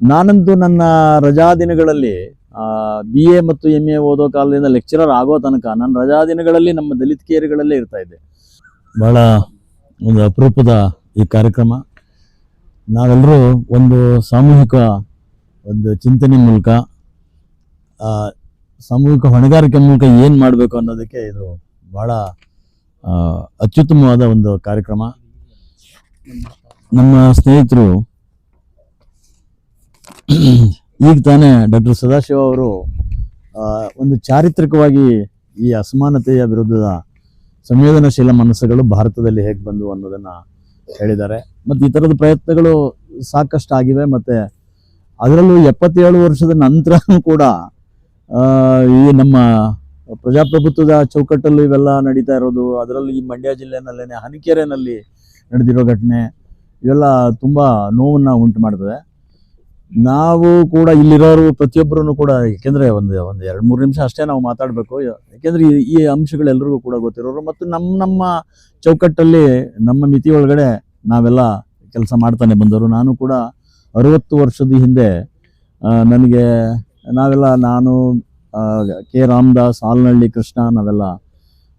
ನಾನಂತೂ ನನ್ನ ರಜಾ ದಿನಗಳಲ್ಲಿ ಬಿ ಎ ಮತ್ತು ಎಂ ಎ ಓದೋ ಕಾಲದಿಂದ ಲೆಕ್ಚರರ್ ಆಗೋ ತನಕ ನನ್ನ ರಜಾ ದಿನಗಳಲ್ಲಿ ನಮ್ಮ ದಲಿತ ಕೇರಿಗಳಲ್ಲೇ ಇರ್ತಾ ಇದ್ದೆ. ಬಹಳ ಒಂದು ಅಪರೂಪದ ಈ ಕಾರ್ಯಕ್ರಮ. ನಾವೆಲ್ಲರೂ ಒಂದು ಸಾಮೂಹಿಕ ಒಂದು ಚಿಂತನೆ ಮೂಲಕ ಸಾಮೂಹಿಕ ಹೊಣೆಗಾರಿಕೆ ಮೂಲಕ ಏನು ಮಾಡಬೇಕು ಅನ್ನೋದಕ್ಕೆ ಇದು ಬಹಳ ಅತ್ಯುತ್ತಮವಾದ ಒಂದು ಕಾರ್ಯಕ್ರಮ. ನಮ್ಮ ಸ್ನೇಹಿತರು ಈಗ ತಾನೇ ಡಾಕ್ಟರ್ ಸದಾಶಿವ ಅವರು ಒಂದು ಚಾರಿತ್ರಿಕವಾಗಿ ಈ ಅಸಮಾನತೆಯ ವಿರುದ್ಧದ ಸಂವೇದನಾಶೀಲ ಮನಸ್ಸುಗಳು ಭಾರತದಲ್ಲಿ ಹೇಗೆ ಬಂದವು ಅನ್ನೋದನ್ನ ಹೇಳಿದ್ದಾರೆ. ಮತ್ತು ಈ ಥರದ ಪ್ರಯತ್ನಗಳು ಸಾಕಷ್ಟು ಆಗಿವೆ. ಮತ್ತೆ ಅದರಲ್ಲೂ ಎಪ್ಪತ್ತೇಳು ವರ್ಷದ ನಂತರನೂ ಕೂಡ ಈ ನಮ್ಮ ಪ್ರಜಾಪ್ರಭುತ್ವದ ಚೌಕಟ್ಟಲ್ಲೂ ಇವೆಲ್ಲ ನಡೀತಾ ಇರೋದು. ಅದರಲ್ಲೂ ಈ ಮಂಡ್ಯ ಜಿಲ್ಲೆನಲ್ಲೇನೆ ಹನಿಕೆರೆನಲ್ಲಿ ನಡೆದಿರೋ ಘಟನೆ, ಇವೆಲ್ಲ ತುಂಬ ನೋವನ್ನು ಉಂಟು ಮಾಡ್ತದೆ. ನಾವು ಕೂಡ ಇಲ್ಲಿರೋರು ಪ್ರತಿಯೊಬ್ಬರೂ ಕೂಡ ಯಾಕೆಂದರೆ ಒಂದು ಒಂದು ಎರಡು, ಮೂರು ನಿಮಿಷ ಅಷ್ಟೇ ನಾವು ಮಾತಾಡಬೇಕು. ಯಾಕೆಂದರೆ ಈ ಅಂಶಗಳೆಲ್ಲರಿಗೂ ಕೂಡ ಗೊತ್ತಿರೋರು ಮತ್ತು ನಮ್ಮ ನಮ್ಮ ಚೌಕಟ್ಟಲ್ಲಿ, ನಮ್ಮ ಮಿತಿ ಒಳಗಡೆ ನಾವೆಲ್ಲ ಕೆಲಸ ಮಾಡ್ತಾನೆ ಬಂದವರು. ನಾನು ಕೂಡ ಅರುವತ್ತು ವರ್ಷದ ಹಿಂದೆ ನನಗೆ ನಾವೆಲ್ಲ, ನಾನು ಕೆ. ರಾಮದಾಸ್ ಆಲ್ನಹಳ್ಳಿ ಕೃಷ್ಣ, ನಾವೆಲ್ಲ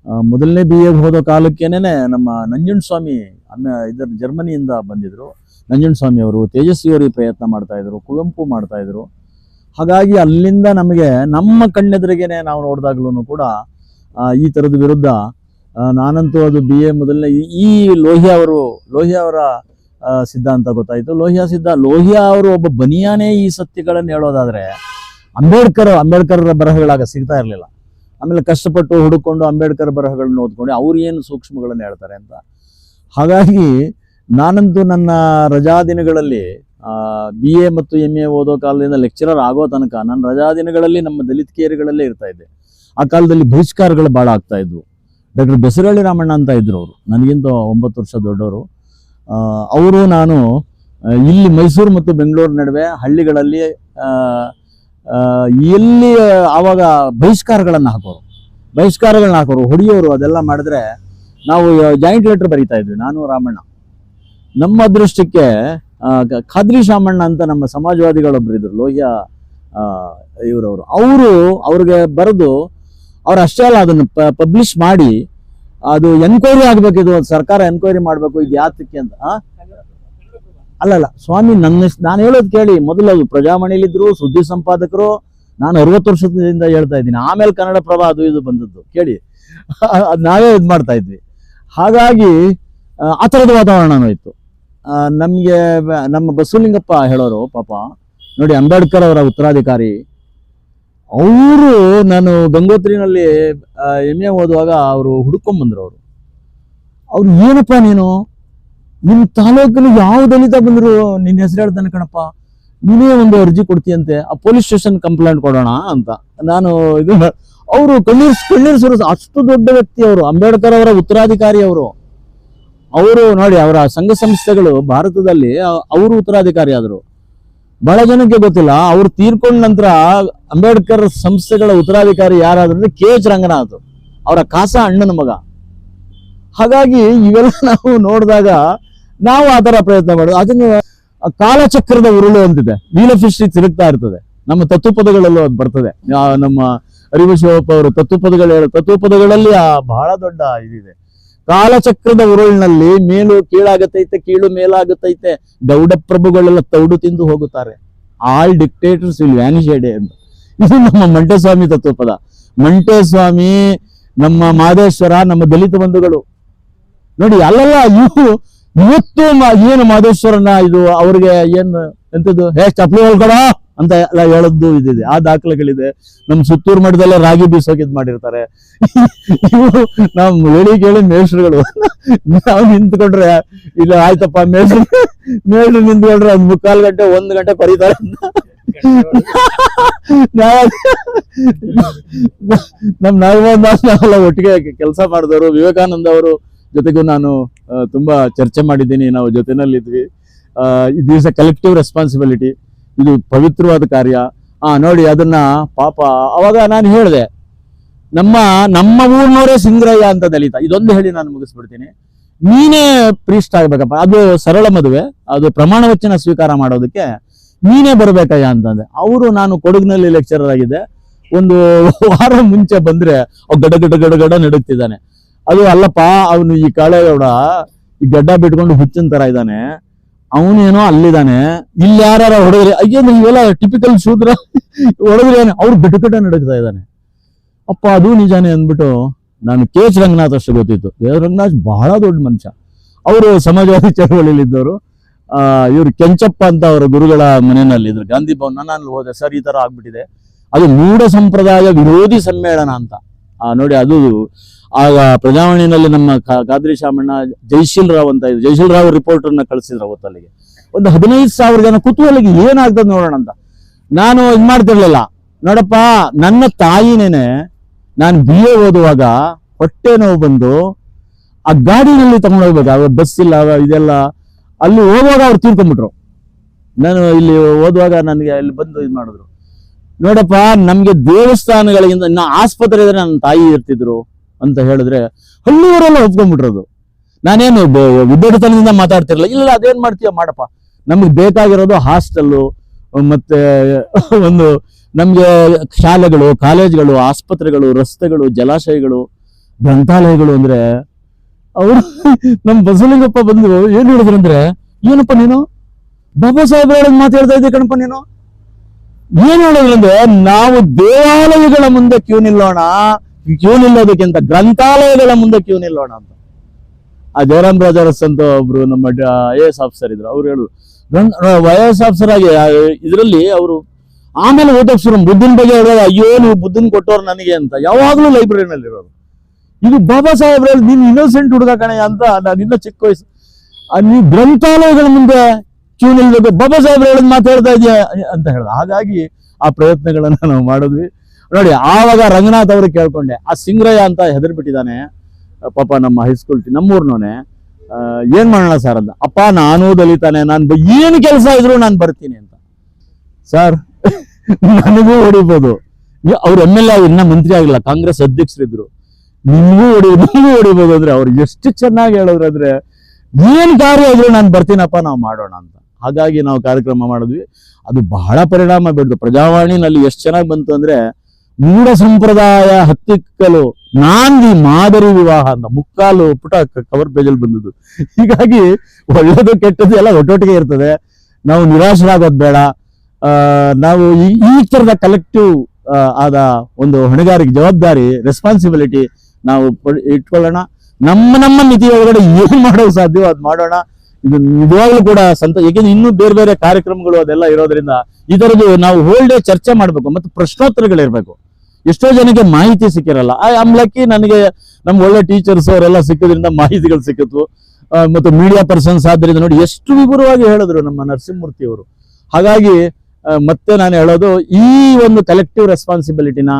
ಮೊದಲನೇ ಬಿ ಎ ಹೋದ ಕಾಲಕ್ಕೇನೆ ನಮ್ಮ ನಂಜುಂಡ ಸ್ವಾಮಿ, ಅನ್ನ, ಇದರ ಜರ್ಮನಿಯಿಂದ ಬಂದಿದ್ರು. ನಂಜುಂಡ ಸ್ವಾಮಿ ಅವರು ತೇಜಸ್ವಿ ಅವರು ಈ ಪ್ರಯತ್ನ ಮಾಡ್ತಾ ಇದ್ರು, ಕುವೆಂಪು ಮಾಡ್ತಾ ಇದ್ರು. ಹಾಗಾಗಿ ಅಲ್ಲಿಂದ ನಮಗೆ ನಮ್ಮ ಕಣ್ಣೆದುರಿಗೇನೆ ನಾವು ನೋಡಿದಾಗ್ಲೂ ಕೂಡ ಈ ಥರದ ವಿರುದ್ಧ ನಾನಂತೂ ಅದು ಬಿ ಎ ಮೊದಲನೇ, ಈ- ಲೋಹಿಯಾ ಅವರು, ಲೋಹಿಯಾ ಅವರ ಸಿದ್ಧಾಂತ ಗೊತ್ತಾಯಿತು. ಲೋಹಿಯಾ ಸಿದ್ಧ, ಲೋಹಿಯಾ ಅವರು ಒಬ್ಬ ಬನಿಯಾನೇ ಈ ಸತ್ಯಗಳನ್ನು ಹೇಳೋದಾದ್ರೆ, ಅಂಬೇಡ್ಕರ್ ಅಂಬೇಡ್ಕರ್ ಬರಹಗಳಾಗ ಸಿಗ್ತಾ ಇರಲಿಲ್ಲ. ಆಮೇಲೆ ಕಷ್ಟಪಟ್ಟು ಹುಡುಕೊಂಡು ಅಂಬೇಡ್ಕರ್ ಬರಹಗಳನ್ನ ಓದ್ಕೊಂಡು ಅವ್ರು ಏನು ಸೂಕ್ಷ್ಮಗಳನ್ನು ಹೇಳ್ತಾರೆ ಅಂತ. ಹಾಗಾಗಿ ನಾನಂತೂ ನನ್ನ ರಜಾ ದಿನಗಳಲ್ಲಿ ಬಿ ಎ ಮತ್ತು ಎಂ ಎ ಓದೋ ಕಾಲದಿಂದ ಲೆಕ್ಚರರ್ ಆಗೋ ತನಕ ನನ್ನ ರಜಾ ದಿನಗಳಲ್ಲಿ ನಮ್ಮ ದಲಿತ ಕೇರಿಗಳಲ್ಲೇ ಇರ್ತಾ ಇದ್ದೆ. ಆ ಕಾಲದಲ್ಲಿ ಬಹಿಷ್ಕಾರಗಳು ಭಾಳ ಆಗ್ತಾ ಇದ್ವು. ಡಾಕ್ಟರ್ ಬೆಸರಳ್ಳಿ ರಾಮಣ್ಣ ಅಂತ ಇದ್ರು ಅವರು. ನನಗಿಂತ ಒಂಬತ್ತು ವರ್ಷ ದೊಡ್ಡವರು. ಅವರು ನಾನು ಇಲ್ಲಿ ಮೈಸೂರು ಮತ್ತು ಬೆಂಗಳೂರು ನಡುವೆ ಹಳ್ಳಿಗಳಲ್ಲಿ ಎಲ್ಲಿ ಆವಾಗ ಬಹಿಷ್ಕಾರಗಳನ್ನು ಹಾಕೋರು. ಬಹಿಷ್ಕಾರಗಳನ್ನ ಹಾಕೋರು, ಹೊಡಿಯೋರು, ಅದೆಲ್ಲ ಮಾಡಿದ್ರೆ ನಾವು ಜಾಯಿಂಟ್ ಲೆಟ್ರ್ ಬರೀತಾ ಇದ್ವಿ, ನಾನು, ರಾಮಣ್ಣ. ನಮ್ಮ ಅದೃಷ್ಟಕ್ಕೆ ಖಾದ್ರಿ ಶಾಮಣ್ಣ ಅಂತ ನಮ್ಮ ಸಮಾಜವಾದಿಗಳೊಬ್ರು ಇದ್ರು, ಲೋಹ್ಯ ಇವರವರು. ಅವರು ಅವ್ರಿಗೆ ಬರೆದು ಅವ್ರು ಅಷ್ಟೇ ಅಲ್ಲ, ಅದನ್ನು ಪಬ್ಲಿಷ್ ಮಾಡಿ, ಅದು ಎನ್ಕ್ವೈರಿ ಆಗಬೇಕಿದು ಸರ್ಕಾರ ಎನ್ಕ್ವೈರಿ ಮಾಡಬೇಕು, ಇದು ಯಾತಕ್ಕೆ ಅಂತ? ಅಲ್ಲಲ್ಲ ಸ್ವಾಮಿ ನನ್ನ ನಾನು ಹೇಳೋದು ಕೇಳಿ. ಮೊದಲು ಅದು ಪ್ರಜಾಮಣಿಲಿದ್ರು ಸುದ್ದಿ ಸಂಪಾದಕರು. ನಾನು ಅರವತ್ತು ವರ್ಷದಿಂದ ಹೇಳ್ತಾ ಇದ್ದೀನಿ. ಆಮೇಲೆ ಕನ್ನಡ ಪ್ರಭಾ ಅದು ಇದು ಬಂದದ್ದು. ಕೇಳಿ. ಅದು ನಾವೇ ಇದು ಮಾಡ್ತಾ ಇದ್ವಿ. ಹಾಗಾಗಿ ಆ, ಥರದ ವಾತಾವರಣನೂ ಇತ್ತು ನಮಗೆ ನಮ್ಮ ಬಸವಲಿಂಗಪ್ಪ ಹೇಳೋರು ಪಾಪ ನೋಡಿ ಅಂಬೇಡ್ಕರ್ ಅವರ ಉತ್ತರಾಧಿಕಾರಿ. ಅವರು ನಾನು ಗಂಗೋತ್ರಿನಲ್ಲಿ ಎಂ ಎ ಓದುವಾಗ ಅವರು ಹುಡ್ಕೊಂಬಂದ್ರು ಅವರು. ಅವ್ರು ಏನಪ್ಪ ನೀನು? ನಿಮ್ಮ ತಾಲೂಕಲ್ಲಿ ಯಾವ ದಲಿತ ಬಂದ್ರು ನಿನ್ನ ಹೆಸರು ಹೇಳ್ತಾನೆ ಕಣಪ್ಪ. ನೀನೇ ಒಂದು ಅರ್ಜಿ ಕೊಡ್ತೀಯಂತೆ, ಆ ಪೊಲೀಸ್ ಸ್ಟೇಷನ್ ಕಂಪ್ಲೇಂಟ್ ಕೊಡೋಣ ಅಂತ. ನಾನು ಇದು ಅವರು ಕಣ್ಣೀರ್ ಕಣ್ಣೀರ್ ಅಷ್ಟು ದೊಡ್ಡ ವ್ಯಕ್ತಿ ಅವರು, ಅಂಬೇಡ್ಕರ್ ಅವರ ಉತ್ತರಾಧಿಕಾರಿ ಅವರು. ಅವರು ನೋಡಿ, ಅವರ ಸಂಘ ಸಂಸ್ಥೆಗಳು ಭಾರತದಲ್ಲಿ ಅವರು ಉತ್ತರಾಧಿಕಾರಿ ಆದರು. ಬಹಳ ಜನಕ್ಕೆ ಗೊತ್ತಿಲ್ಲ, ಅವ್ರು ತೀರ್ಕೊಂಡ ನಂತರ ಅಂಬೇಡ್ಕರ್ ಸಂಸ್ಥೆಗಳ ಉತ್ತರಾಧಿಕಾರಿ ಯಾರಾದ್ರು ಕೆ ಎಚ್ ರಂಗನಾಥ್, ಅವರ ಕಾಸ ಅಣ್ಣನ ಮಗ. ಹಾಗಾಗಿ ಇವೆಲ್ಲ ನಾವು ನೋಡಿದಾಗ ನಾವು ಆ ತರ ಪ್ರಯತ್ನ ಮಾಡೋದು. ಅದನ್ನು ಕಾಲಚಕ್ರದ ಉರುಳು ಅಂತಿದೆ. ನೀಲ ಹಿಸ್ಟ್ರಿ ತಿರುಗ್ತಾ ಇರ್ತದೆ. ನಮ್ಮ ತತ್ವಪದಗಳಲ್ಲೂ ಅದು ಬರ್ತದೆ. ನಮ್ಮ ಅರಿವು ಶಿವಪ್ಪ ಅವರು ತತ್ವಪದಗಳು ತತ್ವಪದಗಳಲ್ಲಿ ಆ ಬಹಳ ದೊಡ್ಡ ಇದಿದೆ. ಕಾಲಚಕ್ರದ ಉರುಳಿನಲ್ಲಿ ಮೇಲು ಕೀಳಾಗತೈತೆ, ಕೀಳು ಮೇಲಾಗತೈತೆ ಗೌಡ ಪ್ರಭುಗಳೆಲ್ಲ ತೌಡು ತಿಂದು ಹೋಗುತ್ತಾರೆ. ಆಲ್ ಡಿಕ್ಟೇಟರ್ಸ್ ವಿಲ್ ವ್ಯಾನಿಶ್ ಎಡೆ ಅಂತ ಇದು ನಮ್ಮ ಮಂಟೇಸ್ವಾಮಿ ತತ್ವಪದ. ಮಂಟೇಸ್ವಾಮಿ ನಮ್ಮ ಮಾದೇಶ್ವರ, ನಮ್ಮ ದಲಿತ ಬಂಧುಗಳು. ನೋಡಿ, ಅಲ್ಲೆಲ್ಲ ಇವು ಇವತ್ತು ಏನು ಮಾದೇಶ್ವರನ ಇದು ಅವ್ರಿಗೆ ಏನು ಎಂತದ್ದು ಹೇ ಚಪ್ಲಿ ಹೇಳ್ಕೊಡ ಅಂತ ಎಲ್ಲ ಹೇಳದ್ದು ಇದಿದೆ. ಆ ದಾಖಲೆಗಳಿದೆ. ನಮ್ಮ ಸುತ್ತೂರು ಮಠದಲ್ಲೇ ರಾಗಿ ಬೀಸೋಕೆ ಇದ್ ಮಾಡಿರ್ತಾರೆ. ಇವು ನಾವು ಹೇಳಿ ಕೇಳಿ ಮೇಷ್ರುಗಳು ನಾವು ನಿಂತ್ಕೊಂಡ್ರೆ, ಇಲ್ಲ, ಆಯ್ತಪ್ಪ ಮೇಷ್ರು ಮೇಷ್ರು ನಿಂತ್ಕೊಂಡ್ರೆ ಒಂದ್ ಮುಕ್ಕಾಲು ಗಂಟೆ, ಒಂದ್ ಗಂಟೆ ಕರೀತಾರೆ ನಮ್ ನಾಗಮೋಹನ್ ದಾಸ್ ನಾವೆಲ್ಲ ಒಟ್ಟಿಗೆ ಕೆಲಸ ಮಾಡಿದವರು, ವಿವೇಕಾನಂದ ಅವರು ಜೊತೆಗೂ ನಾನು ತುಂಬ ಚರ್ಚೆ ಮಾಡಿದ್ದೀನಿ, ನಾವು ಜೊತೆನಲ್ಲಿದ್ವಿ. It is a collective responsibility ಇದು ಪವಿತ್ರವಾದ ಕಾರ್ಯ. ಆ, ನೋಡಿ, ಅದನ್ನ ಪಾಪ, ಅವಾಗ ನಾನು ಹೇಳಿದೆ, ನಮ್ಮ ನಮ್ಮ ಊರ್ನವರೇ ಸಿಂಗ್ರಯ್ಯ ಅಂತ ದಲಿತ. ಇದೊಂದು ಹೇಳಿ ನಾನು ಮುಗಿಸ್ಬಿಡ್ತೀನಿ. ನೀನೇ ಪ್ರೀಸ್ಟ್ ಆಗ್ಬೇಕಪ್ಪ. ಅದು ಸರಳ ಮದುವೆ, ಅದು ಪ್ರಮಾಣ ವಚನ ಸ್ವೀಕಾರ ಮಾಡೋದಕ್ಕೆ ನೀನೇ ಬರ್ಬೇಕಯ್ಯ ಅಂತಂದೆ. ಅವರು ನಾನು ಕೊಡಗಿನಲ್ಲಿ ಲೆಕ್ಚರರ್ ಆಗಿದ್ದೆ. ಒಂದು ವಾರ ಮುಂಚೆ ಬಂದ್ರೆ ಗಡ ಗಡ ಗಡ ಗಡ ನಡುಗ್ತಿದ್ದಾನೆ. ಅದು ಅಲ್ಲಪ್ಪ, ಅವನು ಈ ಕಾಳೆಗೌಡ ಈ ಗಡ್ಡ ಬಿಟ್ಕೊಂಡು ಹುಚ್ಚಿನ ತರ ಇದ್ದಾನೆ. ಅವನೇನೋ ಅಲ್ಲಿದ್ದಾನೆ. ಇಲ್ಲಿ ಯಾರು ಹೊಡೆದ್ರಿ? ಅಯ್ಯೋ ಇವೆಲ್ಲ ಟಿಪಿಕಲ್ ಶೂದ್ರ ಹೊಡೆದ್ರಿ ಅವ್ರು ಗಡ ನಡೀತಾ ಇದ್ದಾನೆ. ಅಪ್ಪ, ಅದು ನಿಜಾನೇ ಅಂದ್ಬಿಟ್ಟು ನಾನು ಕೆ ಎಚ್ ರಂಗನಾಥ್ ಅಷ್ಟು ಗೊತ್ತಿತ್ತು. ಕೆ ರಂಗನಾಥ್ ಬಹಳ ದೊಡ್ಡ ಮನುಷ್ಯ. ಅವರು ಸಮಾಜವಾದಿ ಚಳವಳಿಲಿದ್ದವರು ಆ, ಇವ್ರು ಕೆಂಚಪ್ಪ ಅಂತ ಅವರ ಗುರುಗಳ ಮನೆಯಲ್ಲಿ ಇದ್ರು. ಗಾಂಧಿ ಭವನ, ನಾನು ಹೋದೆ. ಸರ್, ಈ ತರ ಆಗ್ಬಿಟ್ಟಿದೆ. ಅದು ಮೂಢ ಸಂಪ್ರದಾಯ ವಿರೋಧಿ ಸಮ್ಮೇಳನ ಅಂತ. ನೋಡಿ, ಅದು ಆಗ ಪ್ರಜಾವಾಣಿನಲ್ಲಿ ನಮ್ಮ ಖಾದ್ರಿ ಶಾಮಣ್ಣ ಜೈಶೀಲ್ ರಾವ್ ಅಂತ ಇದ್ರು. ಜೈಶೀಲ್ ರಾವ್ ರಿಪೋರ್ಟರ್ನ ಕಳಿಸಿದ್ರು ಅವತ್ತಲ್ಲಿಗೆ ಒಂದು ಹದಿನೈದು ಸಾವಿರ ಜನ ಕುತೂಹಲಿಗೆ ಏನಾಗ್ತದೆ ನೋಡೋಣ ಅಂತ. ನಾನು ಇದು ಮಾಡ್ತಿರ್ಲಿಲ್ಲ. ನೋಡಪ್ಪ, ನನ್ನ ತಾಯಿನೇನೆ ನಾನು ಬಿ ಎ ಓದುವಾಗ ಹೊಟ್ಟೆ ನೋವು ಬಂದು ಆ ಗಾಡಿನಲ್ಲಿ ತಗೊಂಡು ಹೋಗ್ಬೇಕು? ಅವಾಗ ಬಸ್ ಇಲ್ಲ ಇದೆಲ್ಲ. ಅಲ್ಲಿ ಹೋಗುವಾಗ ಅವ್ರು ತೀರ್ಕೊಂಡ್ಬಿಟ್ರು. ನಾನು ಇಲ್ಲಿ ಓದುವಾಗ ನನಗೆ ಅಲ್ಲಿ ಬಂದು ಇದು ಮಾಡಿದ್ರು. ನೋಡಪ್ಪ, ನಮಗೆ ದೇವಸ್ಥಾನಗಳಿಗಿಂತ ಇನ್ನು ಆಸ್ಪತ್ರೆ ಇದ್ರೆ ನನ್ನ ತಾಯಿ ಇರ್ತಿದ್ರು. ಅಂತ ಹೇಳಿದ್ರೆ ಹಳ್ಳಿಯವರೆಲ್ಲ ಒಪ್ಕೊಂಡ್ಬಿಟ್ರದು. ನಾನೇನು ಬ- ಮಾತಾಡ್ತಿರಲ್ಲ ಇಲ್ಲ ಅದೇನ್ ಮಾಡ್ತೀಯ? ಮಾಡಪ್ಪ. ನಮಗೆ ಬೇಕಾಗಿರೋದು ಹಾಸ್ಟೆಲ್ಲು, ಮತ್ತೆ ಒಂದು ನಮ್ಗೆ ಶಾಲೆಗಳು, ಕಾಲೇಜ್ಗಳು, ಆಸ್ಪತ್ರೆಗಳು, ರಸ್ತೆಗಳು, ಜಲಾಶಯಗಳು, ಗ್ರಂಥಾಲಯಗಳು ಅಂದ್ರೆ ಅವರು ನಮ್ಮ ಬಸವಲಿಂಗಪ್ಪ ಬಂದು ಏನ್ ಹೇಳಿದ್ರು ಅಂದ್ರೆ, ಏನಪ್ಪ ನೀನು? ಬಾಬಾ ಸಾಹೇಬ್ ಹೇಳೋದ್ ಮಾತಾಡ್ತಾ ಇದ್ದೆ ಕಣಪ್ಪ ನೀನು? ಏನ್ ಹೇಳಿದ್ರು ಅಂದ್ರೆ, ನಾವು ದೇವಾಲಯಗಳ ಮುಂದೆ ಕ್ಯೂ ನಿಲ್ಲೋಣ. ಕ್ಯೂ ನಿಲ್ಲೋದಕ್ಕಿಂತ ಗ್ರಂಥಾಲಯಗಳ ಮುಂದೆ ಕ್ಯೂ ನಿಲ್ಲೋಣ ಅಂತ. ಆ ಜಯರಾಮ್ ರಾಜಾರಸ್ ಅಂತ ಒಬ್ರು ನಮ್ಮ ಐ ಎಸ್ ಆಫೀಸರ್ ಇದ್ರು. ಅವ್ರು ಹೇಳಿದ್ರು ವೈ ಎಸ್ ಆಫೀಸರ್ ಆಗಿ ಇದರಲ್ಲಿ ಅವರು ಆಮೇಲೆ ಓದಕ್ ಶುರು, ಬುದ್ಧನ ಬಗ್ಗೆ ಹೇಳೋದು ಅಯ್ಯೋ, ನೀವು ಬುದ್ಧನ್ ಕೊಟ್ಟವ್ರು ನನಗೆ ಅಂತ. ಯಾವಾಗ್ಲೂ ಲೈಬ್ರರಿನಲ್ಲಿ ಇರೋರು. ಇದು ಬಾಬಾ ಸಾಹೇಬ್ರ ನೀನು ಇನ್ನೋಸೆಂಟ್ ಹುಡುಗ ಕಣೆ ಅಂತ ನಾನು ಇನ್ನೂ ಚಿಕ್ಕ ವಯಸ್ಸು ನೀವು ಗ್ರಂಥಾಲಯಗಳ ಮುಂದೆ ಕ್ಯೂ ನಿಲ್ಬೇಕು. ಬಾಬಾ ಸಾಹೇಬ್ರ ಹೇಳಿದ್ ಮಾತಾಡ್ತಾ ಇದೆಯಾ ಅಂತ ಹೇಳ್ದ ಹಾಗಾಗಿ ಆ ಪ್ರಯತ್ನಗಳನ್ನ ನಾವು ಮಾಡಿದ್ವಿ. ನೋಡಿ, ಆವಾಗ ರಂಗನಾಥ್ ಅವ್ರಿಗೆ ಕೇಳ್ಕೊಂಡೆ, ಆ ಸಿಂಗ್ರಯ್ಯ ಅಂತ ಹೆದರ್ಬಿಟ್ಟಿದ್ದಾನೆ ಪಾಪ ನಮ್ಮ ಹೈಸ್ಕೂಲ್ ನಮ್ಮೂರ್ನೋನೆ ಏನ್ ಮಾಡೋಣ ಸರ್ ಅಂತ. ಅಪ್ಪ, ನಾನು ದಲಿತಾನೆ, ನಾನು ಏನ್ ಕೆಲಸ ಇದ್ರು ನಾನು ಬರ್ತೀನಿ ಅಂತ. ಸರ್ ನನಗೂ ಹೊಡಿಬೋದು. ಅವ್ರು ಎಂ ಎಲ್ ಎ ಮಂತ್ರಿ ಆಗಿಲ್ಲ, ಕಾಂಗ್ರೆಸ್ ಅಧ್ಯಕ್ಷರಿದ್ರು. ನಿಮ್ಗೂ ಹೊಡಿ, ನಿಮ್ಗೂ ಹೊಡಿಬೋದು ಅಂದ್ರೆ ಅವ್ರು ಎಷ್ಟು ಚೆನ್ನಾಗಿ ಹೇಳಿದ್ರು ಅಂದ್ರೆ ಏನ್ ಕಾರ್ಯ ಇದ್ರು ನಾನ್ ಬರ್ತೀನಪ್ಪ, ನಾವು ಮಾಡೋಣ ಅಂತ. ಹಾಗಾಗಿ ನಾವು ಕಾರ್ಯಕ್ರಮ ಮಾಡಿದ್ವಿ. ಅದು ಬಹಳ ಪರಿಣಾಮ ಬೀಳ್ತು ಪ್ರಜಾವಾಣಿನಲ್ಲಿ ಎಷ್ಟು ಚೆನ್ನಾಗಿ ಬಂತು ಅಂದ್ರೆ ಮೂಢ ಸಂಪ್ರದಾಯ ಹತ್ತಿಕ್ಕಲು ನಾಂದಿ ಮಾದರಿ ವಿವಾಹ ಅಂತ ಮುಕ್ಕಾಲು ಪುಟ ಕವರ್ ಪೇಜಲ್ಲಿ ಬಂದದ್ದು. ಹೀಗಾಗಿ ಒಳ್ಳೇದು ಕೆಟ್ಟದ್ದು ಎಲ್ಲ ಒಟ್ಟೊಟ್ಟಿಗೆ ಇರ್ತದೆ. ನಾವು ನಿರಾಶರಾಗೋದು ಬೇಡ. ನಾವು ಈ ಈ ತರದ ಕಲೆಕ್ಟಿವ್ ಆದ ಒಂದು ಹೊಣೆಗಾರಿಕೆ, ಜವಾಬ್ದಾರಿ ರೆಸ್ಪಾನ್ಸಿಬಿಲಿಟಿ ನಾವು ಇಟ್ಕೊಳ್ಳೋಣ. ನಮ್ಮ ನಮ್ಮ ಮಿತಿ ಒಳಗಡೆ ಏನು ಮಾಡೋದು ಸಾಧ್ಯವೋ ಅದು ಮಾಡೋಣ. ಇದು ನಿಜವಾಗ್ಲೂ ಕೂಡ ಸಂತ ಏಕೆಂದ್ರೆ ಇನ್ನೂ ಬೇರೆ ಬೇರೆ ಕಾರ್ಯಕ್ರಮಗಳು ಅದೆಲ್ಲ ಇರೋದ್ರಿಂದ ಇದರದ್ದು ನಾವು ಹೋಲ್ ಡೇ ಚರ್ಚೆ ಮಾಡ್ಬೇಕು ಮತ್ತು ಪ್ರಶ್ನೋತ್ತರಗಳಿರ್ಬೇಕು. ಎಷ್ಟೋ ಜನಕ್ಕೆ ಮಾಹಿತಿ ಸಿಕ್ಕಿರಲ್ಲ. ಐ ಆಮ್ ನನಗೆ ನಮ್ ಒಳ್ಳೆ ಟೀಚರ್ಸ್ ಅವರೆಲ್ಲ ಸಿಕ್ಕೋದ್ರಿಂದ ಮಾಹಿತಿಗಳು ಸಿಕ್ಕಿತು ಮತ್ತು ಮೀಡಿಯಾ ಪರ್ಸನ್ಸ್ ಆದ್ರಿಂದ ನೋಡಿ ಎಷ್ಟು ವಿವರವಾಗಿ ಹೇಳಿದ್ರು ನಮ್ಮ ನರಸಿಂಹಮೂರ್ತಿ ಅವರು. ಹಾಗಾಗಿ ಮತ್ತೆ ನಾನು ಹೇಳೋದು, ಈ ಒಂದು ಕಲೆಕ್ಟಿವ್ ರೆಸ್ಪಾನ್ಸಿಬಿಲಿಟಿನ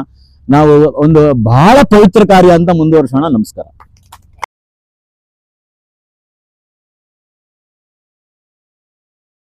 ನಾವು ಒಂದು ಬಹಳ ಪವಿತ್ರ ಕಾರ್ಯ ಅಂತ ಮುಂದುವರ್ಸೋಣ. ನಮಸ್ಕಾರ.